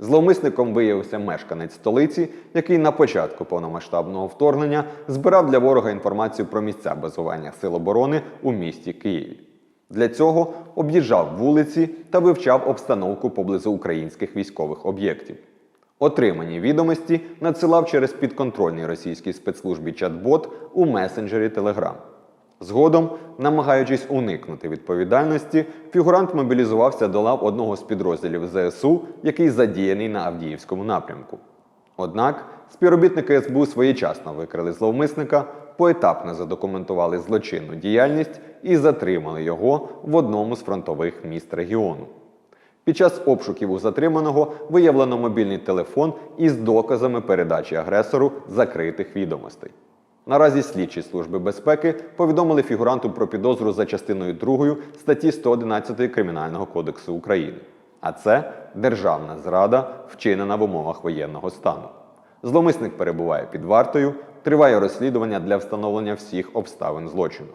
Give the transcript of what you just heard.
Зловмисником виявився мешканець столиці, який на початку повномасштабного вторгнення збирав для ворога інформацію про місця базування сил оборони у місті Києві. Для цього об'їжджав вулиці та вивчав обстановку поблизу українських військових об'єктів. Отримані відомості надсилав через підконтрольний російській спецслужбі чат-бот у месенджері Telegram. Згодом, намагаючись уникнути відповідальності, фігурант мобілізувався до лав одного з підрозділів ЗСУ, який задіяний на Авдіївському напрямку. Однак співробітники СБУ своєчасно викрили зловмисника, поетапно задокументували злочинну діяльність і затримали його в одному з фронтових міст регіону. Під час обшуків у затриманого виявлено мобільний телефон із доказами передачі агресору закритих відомостей. Наразі слідчі служби безпеки повідомили фігуранту про підозру за частиною 2 статті 111 Кримінального кодексу України. А це державна зрада, вчинена в умовах воєнного стану. Зломисник перебуває під вартою, триває розслідування для встановлення всіх обставин злочину.